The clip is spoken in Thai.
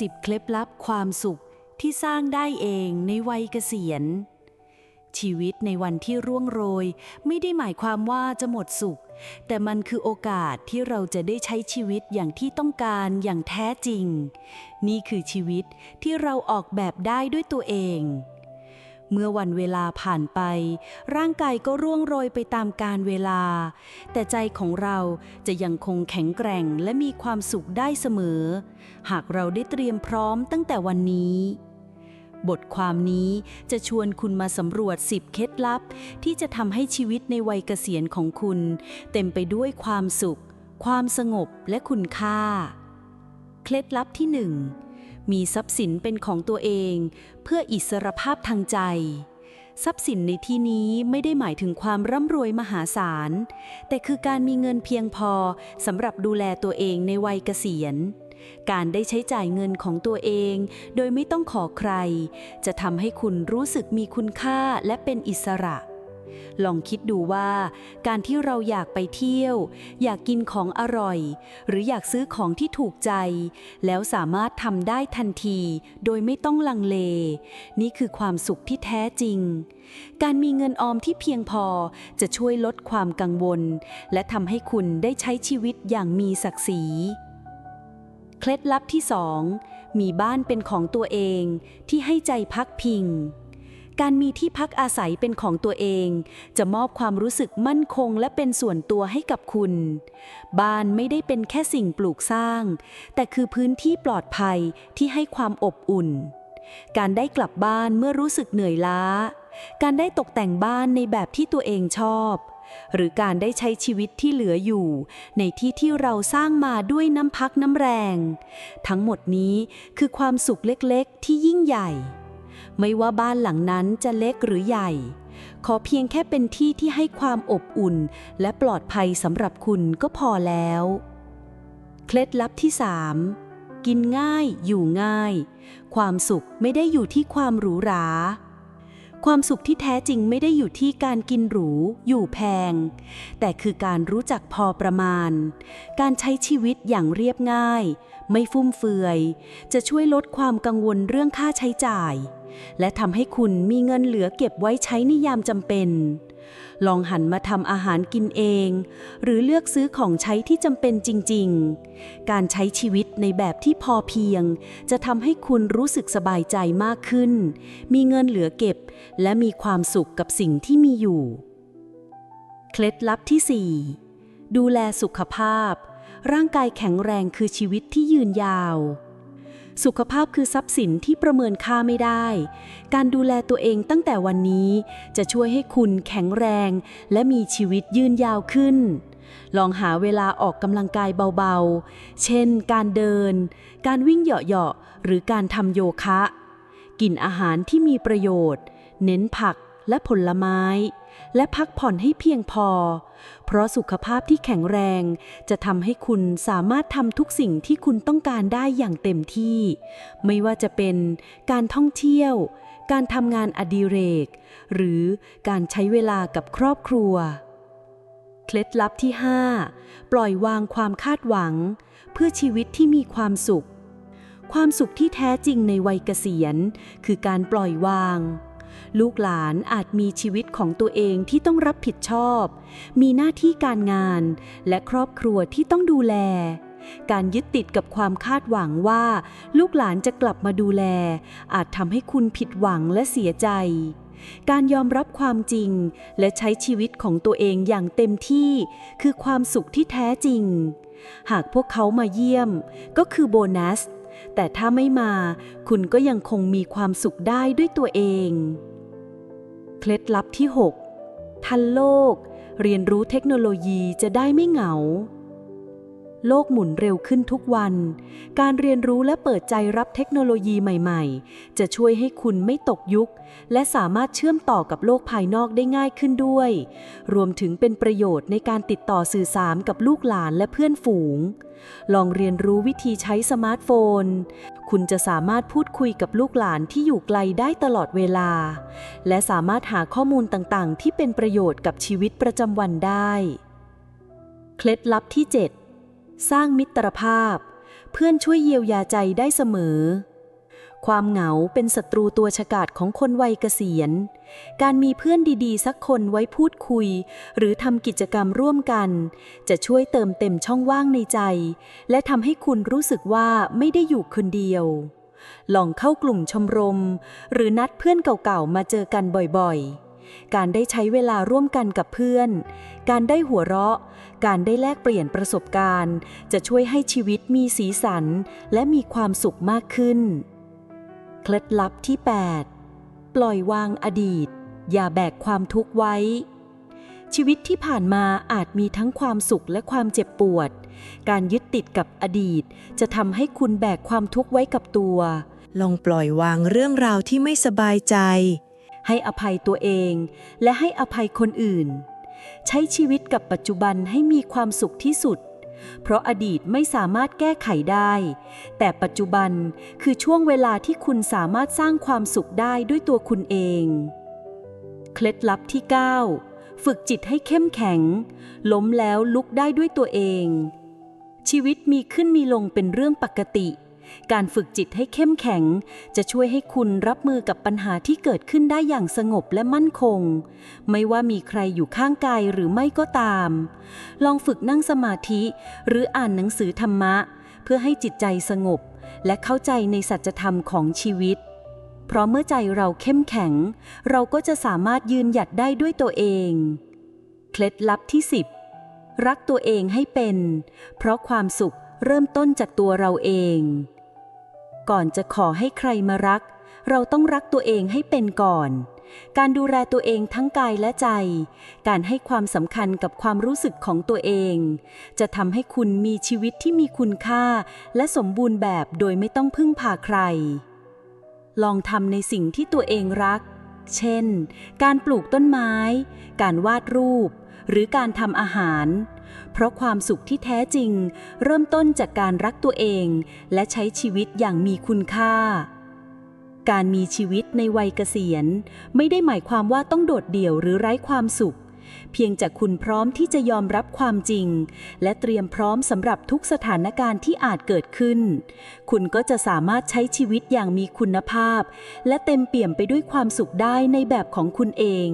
10 เคล็ดลับความสุขที่สร้างได้เองในวัยเกษียณ ชีวิตในวันที่ร่วงโรย ไม่ได้หมายความว่าจะหมดสุข แต่มันคือโอกาสที่เราจะได้ใช้ชีวิตอย่างที่ต้องการอย่างแท้จริง นี่คือชีวิตที่เราออกแบบได้ด้วยตัวเอง เมื่อวันเวลาผ่านไป ร่างกายก็ร่วงโรยไปตามกาลเวลา แต่ใจของเราจะยังคงแข็งแกร่งและมีความสุขได้เสมอ หากเราได้เตรียมพร้อมตั้งแต่วันนี้ บทความนี้จะชวนคุณมาสำรวจ 10 เคล็ดลับ ที่จะทำให้ชีวิตในวัยเกษียณของคุณ เต็มไปด้วยความสุข ความสงบและคุณค่า เคล็ดลับที่ 1 มีทรัพย์สินเป็นของตัวเอง เพื่ออิสรภาพทางใจ ทรัพย์สินในที่นี้ไม่ได้หมายถึงความร่ำรวยมหาศาล แต่คือการมีเงินเพียงพอสำหรับดูแลตัวเองในวัยเกษียณการได้ใช้จ่ายเงินของตัวเอง โดยไม่ต้องขอใคร จะทำให้คุณรู้สึกมีคุณค่าและเป็นอิสระ ลองคิดดูว่าการที่เราอยากไปเที่ยว อยากกินของอร่อย หรืออยากซื้อของที่ถูกใจ แล้วสามารถทำได้ทันที โดยไม่ต้องลังเล นี่คือความสุขที่แท้จริง การมีเงินออมที่เพียงพอจะช่วยลดความกังวล และทำให้คุณได้ใช้ชีวิตอย่างมีศักดิ์ศรีเคล็ดลับที่สองมีบ้านเป็นของตัวเองที่ให้ใจพักพิง การมีที่พักอาศัยเป็นของตัวเอง จะมอบความรู้สึกมั่นคงและเป็นส่วนตัวให้กับคุณ บ้านไม่ได้เป็นแค่สิ่งปลูกสร้าง แต่คือพื้นที่ปลอดภัยที่ให้ความอบอุ่น การได้กลับบ้านเมื่อรู้สึกเหนื่อยล้า การได้ตกแต่งบ้านในแบบที่ตัวเองชอบ หรือการได้ใช้ชีวิตที่เหลืออยู่ ในที่ที่เราสร้างมาด้วยน้ำพักน้ำแรง ทั้งหมดนี้คือความสุขเล็กๆ ที่ยิ่งใหญ่ ไม่ว่าบ้านหลังนั้นจะเล็กหรือใหญ่ ขอเพียงแค่เป็นที่ที่ให้ความอบอุ่น และปลอดภัยสำหรับคุณก็พอแล้ว เคล็ดลับที่ 3 กินง่ายอยู่ง่าย ความสุขไม่ได้อยู่ที่ความหรูหรา ความสุขที่แท้จริงไม่ได้อยู่ที่การกินหรู อยู่แพง แต่คือการรู้จักพอประมาณ การใช้ชีวิตอย่างเรียบง่าย ไม่ฟุ่มเฟือย จะช่วยลดความกังวลเรื่องค่าใช้จ่าย และทำให้คุณมีเงินเหลือเก็บไว้ใช้ในยามจำเป็น ลองหันมาทำอาหารกินเอง หรือเลือกซื้อของใช้ที่จำเป็นจริง ๆ การใช้ชีวิตในแบบที่พอเพียง จะทำให้คุณรู้สึกสบายใจมากขึ้น มีเงินเหลือเก็บ และมีความสุขกับสิ่งที่มีอยู่ เคล็ดลับที่ 4 ดูแลสุขภาพ ร่างกายแข็งแรงคือชีวิตที่ยืนยาว สุขภาพคือทรัพย์สินที่ประเมินค่าไม่ได้ การดูแลตัวเองตั้งแต่วันนี้จะช่วยให้คุณแข็งแรง และมีชีวิตยืนยาวขึ้น ลองหาเวลาออกกำลังกายเบาๆ เช่น การเดิน การวิ่งเหาะๆหรือการทำโยคะ กินอาหารที่มีประโยชน์ เน้นผัก และผลไม้ และพักผ่อนให้เพียงพอ เพราะสุขภาพที่แข็งแรงจะทำให้คุณสามารถทำทุกสิ่งที่คุณต้องการได้อย่างเต็มที่ ไม่ว่าจะเป็นการท่องเที่ยว การทำงานอดิเรก หรือการใช้เวลากับครอบครัว เคล็ดลับที่ 5 ปล่อยวางความคาดหวัง เพื่อชีวิตที่มีความสุขความสุขที่แท้จริงในวัยเกษียณ คือการปล่อยวาง ลูกหลานอาจมีชีวิตของตัวเองที่ต้องรับผิดชอบ มีหน้าที่การงาน และครอบครัวที่ต้องดูแล การยึดติดกับความคาดหวังว่า ลูกหลานจะกลับมาดูแล อาจทำให้คุณผิดหวังและเสียใจ การยอมรับความจริง และใช้ชีวิตของตัวเองอย่างเต็มที่ คือความสุขที่แท้จริง หากพวกเขามาเยี่ยม ก็คือโบนัส แต่ถ้าไม่มาคุณก็ยังคงมีความสุขได้ด้วยตัวเอง เคล็ดลับที่ 6 ทันโลก เรียนรู้เทคโนโลยีจะได้ไม่เหงา โลกหมุนเร็วขึ้นทุกวัน การเรียนรู้และเปิดใจรับเทคโนโลยีใหม่ๆ จะช่วยให้คุณไม่ตกยุค และสามารถเชื่อมต่อกับโลกภายนอกได้ง่ายขึ้นด้วย รวมถึงเป็นประโยชน์ในการติดต่อสื่อสารกับลูกหลานและเพื่อนฝูง ลองเรียนรู้วิธีใช้สมาร์ทโฟน คุณจะสามารถพูดคุยกับลูกหลานที่อยู่ไกลได้ตลอดเวลา และสามารถหาข้อมูลต่างๆ ที่เป็นประโยชน์กับชีวิตประจำวันได้ เคล็ดลับที่ 7 สร้างมิตรภาพ เพื่อนช่วยเยียวยาใจได้เสมอ ความเหงาเป็นศัตรูตัวฉกาจของคนวัยเกษียณ การมีเพื่อนดีๆ สักคนไว้พูดคุย หรือทำกิจกรรมร่วมกัน จะช่วยเติมเต็มช่องว่างในใจ และทำให้คุณรู้สึกว่าไม่ได้อยู่คนเดียวลองเข้ากลุ่มชมรม หรือนัดเพื่อนเก่าๆ มาเจอกันบ่อยๆ การได้ใช้เวลาร่วมกันกับเพื่อน การได้หัวเราะ การได้แลกเปลี่ยนประสบการณ์ จะช่วยให้ชีวิตมีสีสัน และมีความสุขมากขึ้น เคล็ดลับที่ 8 ปล่อยวางอดีต อย่าแบกความทุกข์ไว้ ชีวิตที่ผ่านมาอาจมีทั้งความสุขและความเจ็บปวด การยึดติดกับอดีต จะทำให้คุณแบกความทุกข์ไว้กับตัวลองปล่อยวางเรื่องราวที่ไม่สบายใจ ให้อภัยตัวเองและให้อภัยคนอื่น ใช้ชีวิตกับปัจจุบันให้มีความสุขที่สุด เพราะอดีตไม่สามารถแก้ไขได้ แต่ปัจจุบันคือช่วงเวลาที่คุณสามารถสร้างความสุขได้ด้วยตัวคุณเอง เคล็ดลับที่ 9 ฝึกจิตให้เข้มแข็ง ล้มแล้วลุกได้ด้วยตัวเอง ชีวิตมีขึ้นมีลงเป็นเรื่องปกติ การฝึกจิตให้เข้มแข็ง จะช่วยให้คุณรับมือกับปัญหาที่เกิดขึ้นได้อย่างสงบและมั่นคง ไม่ว่ามีใครอยู่ข้างกายหรือไม่ก็ตาม ลองฝึกนั่งสมาธิ หรืออ่านหนังสือธรรมะ เพื่อให้จิตใจสงบ และเข้าใจในสัจธรรมของชีวิต เพราะเมื่อใจเราเข้มแข็ง เราก็จะสามารถยืนหยัดได้ด้วยตัวเอง เคล็ดลับที่ 10 รักตัวเองให้เป็น เพราะความสุขเริ่มต้นจากตัวเราเอง ก่อนจะขอให้ใครมารัก เราต้องรักตัวเองให้เป็นก่อน การดูแลตัวเองทั้งกายและใจ การให้ความสำคัญกับความรู้สึกของตัวเอง จะทำให้คุณมีชีวิตที่มีคุณค่า และสมบูรณ์แบบโดยไม่ต้องพึ่งพาใคร ลองทำในสิ่งที่ตัวเองรัก เช่น การปลูกต้นไม้ การวาดรูป หรือการทำอาหาร เพราะความสุขที่แท้จริง เริ่มต้นจากการรักตัวเอง และใช้ชีวิตอย่างมีคุณค่า การมีชีวิตในวัยเกษียณ ไม่ได้หมายความว่าต้องโดดเดี่ยวหรือไร้ความสุข เพียงจากคุณพร้อมที่จะยอมรับความจริง และเตรียมพร้อมสำหรับทุกสถานการณ์ที่อาจเกิดขึ้น คุณก็จะสามารถใช้ชีวิตอย่างมีคุณภาพ และเต็มเปี่ยมไปด้วยความสุขได้ในแบบของคุณเอง